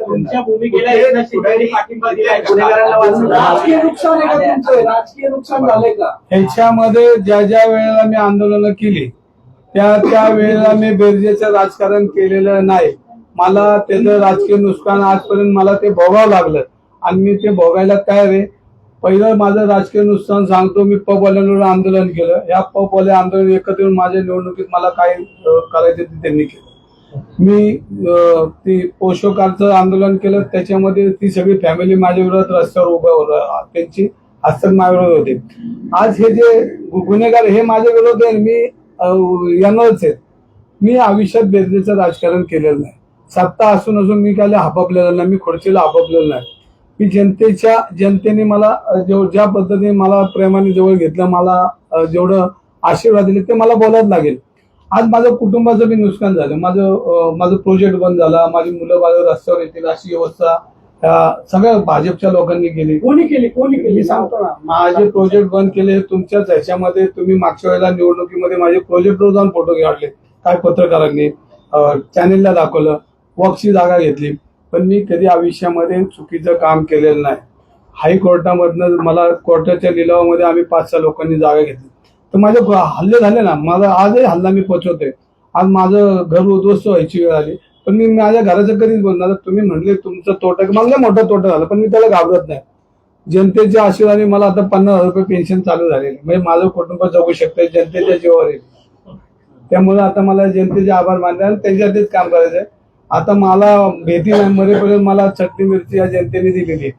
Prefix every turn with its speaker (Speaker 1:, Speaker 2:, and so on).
Speaker 1: तुमच्या भूमिकेला एकनाथ पाठिंबा दिलाय
Speaker 2: राजकीय नुकसान आहे का तुमचं? राजकीय नुकसान झालंय का?
Speaker 3: ह्याच्यामध्ये ज्या ज्या वेळेला मी आंदोलनं केली त्या त्या वेळेला मी बेरजेचं राजकारण केलेलं नाही. मला त्याचं राजकीय नुकसान आजपर्यंत मला ते भोगावं लागलं. आणि मी ते भोगायला तयार आहे. पहिलं माझं राजकीय नुकसान सांगतो मी पबवाल्यांवर आंदोलन केलं. या पबवाले आंदोलन एकत्र येऊन माझ्या निवडणुकीत मला काय अं, करायचं ते त्यांनी केलं. मी ती पोषकारचं आंदोलन केलं त्याच्यामध्ये ती सगळी फॅमिली माझ्या विरोधात रस्त्यावर उभं त्यांची हस्तक माझ्याविरोध होते. आज हे जे गुन्हेगार हे माझ्या विरोध आहे मी यांनाच आहेत मी आयुष्यात बेदनेचं राजकारण केलेलं नाही. सत्ता असून असून मी काय हापपलेलं नाही मी खुर्चीला हापपलेलं नाही. मी जनतेच्या जनतेने मला जेव ज्या पद्धतीने मला प्रेमाने जवळ घेतलं मला जेवढं आशीर्वाद दिले ते मला बोलायला लागेल. आज माझं कुटुंबाचं बी नुकसान झालं. माझं माझं प्रोजेक्ट बंद झाला. माझी मुलं बाळ रस्त्यावर येतील अशी व्यवस्था त्या सगळ्या भाजपच्या लोकांनी केली.
Speaker 2: कोणी केली? कोणी केली?
Speaker 3: सांगतो ना. माझे प्रोजेक्ट बंद केले. तुमच्याच ह्याच्यामध्ये तुम्ही मागच्या वेळेला निवडणुकीमध्ये माझे प्रोजेक्टवर जाऊन फोटो काढले. काय पत्रकारांनी चॅनेलला दाखवलं. वॉकची जागा घेतली. पण मी कधी आयुष्यामध्ये चुकीचं काम केलेलं नाही. हायकोर्टामधनं मला कोर्टाच्या लिलावामध्ये आम्ही पाच सहा लोकांनी जागा घेतली. तर माझे हल्ले झाले ना. माझा आजही हल्ला मी पोचवतोय. आज माझं घर उद्ध्वस्त व्हायची वेळ आली. पण मी माझ्या घराचं कधीच बनणार तुम्ही म्हणले तुमचं तोटा मला लय मोठा तोटा झाला पण मी त्याला घाबरत नाही. जनतेच्या आशीर्वादाने मला आता पन्नास हजार रुपये पेन्शन चालू झालेली. म्हणजे माझं कुटुंब जगू शकतं जनतेच्या जीवावर येईल. त्यामुळे आता मला जनतेचे आभार मानले आणि त्यांच्यासाठीच काम करायचंय. आता मला भीती नाही मरेपर्यंत मला चटणी मिरची या जनतेने दिलेली आहे.